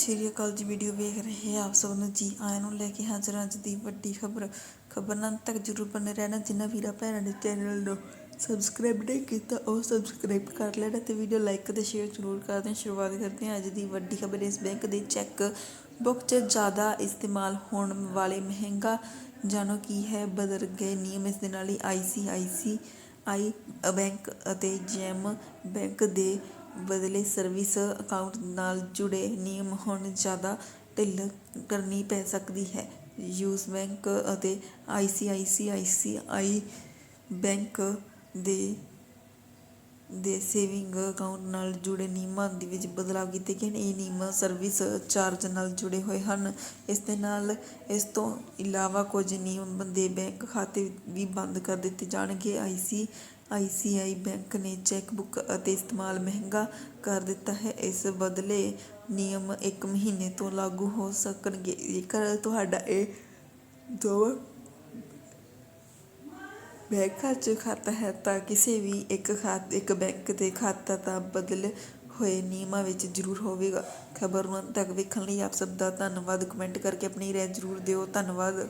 ਸ਼੍ਰੀ ਅਕਾਲ ਜੀ ਵੀਡੀਓ ਵੇਖ ਰਹੇ ਆਪ ਸਭ ਨੂੰ। ਜੀ ਆਇਆਂ ਨੂੰ ਲੈ ਕੇ ਹਾਜ਼ਰ ਅੱਜ ਦੀ ਵੱਡੀ ਖਬਰ। ਖਬਰ ਨਾਲ ਤੱਕ ਜਰੂਰ ਬਣੇ ਰਹਿਣਾ। ਜਿਨ੍ਹਾਂ ਵੀਰਾਂ, ਭੈਣਾਂ ਨੇ ਚੈਨਲ ਨੂੰ ਸਬਸਕ੍ਰਾਈਬ ਨਹੀਂ ਕੀਤਾ, ਉਹ ਸਬਸਕ੍ਰਾਈਬ ਕਰ ਲੈਣਾ ਤੇ ਵੀਡੀਓ ਲਾਈਕ ਤੇ ਸ਼ੇਅਰ ਜ਼ਰੂਰ ਕਰਦੇ ਸ਼ੁਰੂਆਤ ਕਰਦੇ ਹਾਂ ਅੱਜ ਦੀ ਵੱਡੀ ਖਬਰ। ਇਸ ਬੈਂਕ ਦੇ ਚੈੱਕ ਬੁੱਕ 'ਚ ਜ਼ਿਆਦਾ ਇਸਤੇਮਾਲ ਹੋਣ ਵਾਲੇ ਮਹਿੰਗਾ ਜਾਣੋ ਕੀ ਹੈ? ਬਦਲ ਗਏ ਨਿਯਮ। ਇਸ ਦੇ ਨਾਲ ਹੀ ਆਈਸੀਆਈਸੀ ਆਈ ਬੈਂਕ ਅਤੇ ਜੈਮ ਬੈਂਕ ਦੇ ਬਦਲੇ ਸਰਵਿਸ ਅਕਾਊਂਟ ਨਾਲ ਜੁੜੇ ਨਿਯਮ ਹੁਣ ਜ਼ਿਆਦਾ ਢਿੱਲ ਕਰਨੀ ਪੈ ਸਕਦੀ ਹੈ। ਯੂਸ ਬੈਂਕ ਅਤੇ ਆਈ ਸੀ ਆਈ ਸੀ ਆਈ ਸੀ ਆਈ ਬੈਂਕ ਦੇ ਦੇ ਸੇਵਿੰਗ ਅਕਾਊਂਟ ਨਾਲ ਜੁੜੇ ਨਿਯਮਾਂ ਦੇ ਵਿੱਚ ਬਦਲਾਅ ਕੀਤੇ ਗਏ ਨੇ ਇਹ ਨਿਯਮ ਸਰਵਿਸ ਚਾਰਜ ਨਾਲ ਜੁੜੇ ਹੋਏ ਹਨ। ਇਸ ਦੇ ਨਾਲ ਇਸ ਤੋਂ ਇਲਾਵਾ ਕੁਝ ਨਿਯਮ ਦੇ ਬੈਂਕ ਖਾਤੇ ਵੀ ਬੰਦ ਕਰ ਦਿੱਤੇ ਜਾਣਗੇ। ਆਈਸੀ ਆਈਸੀਆਈ ਬੈਂਕ ਨੇ ਚੈੱਕਬੁੱਕ ਅਤੇ ਇਸਤੇਮਾਲ ਮਹਿੰਗਾ ਕਰ ਦਿੱਤਾ ਹੈ। ਇਸ ਬਦਲੇ ਨਿਯਮ 1 ਮਹੀਨੇ ਤੋਂ ਲਾਗੂ ਹੋ ਸਕਣਗੇ। ਜੇਕਰ ਤੁਹਾਡਾ ਇਹ ਦੋ ਬੈਂਕਾਂ 'ਚ ਖਾਤਾ ਹੈ ਤਾਂ ਕਿਸੇ ਵੀ ਇੱਕ ਖਾਤ, ਇੱਕ ਬੈਂਕ ਦੇ ਖਾਤਾ ਤਾਂ ਬਦਲੇ ਹੋਏ ਨਿਯਮਾਂ ਵਿੱਚ ਜ਼ਰੂਰ ਹੋਵੇਗਾ। ਖਬਰ ਨੂੰ ਅੰਤ ਤੱਕ ਵੇਖਣ ਲਈ ਆਪ ਸਭ ਦਾ ਧੰਨਵਾਦ। ਕਮੈਂਟ ਕਰਕੇ ਆਪਣੀ ਰਾਏ ਜ਼ਰੂਰ ਦਿਓ। ਧੰਨਵਾਦ।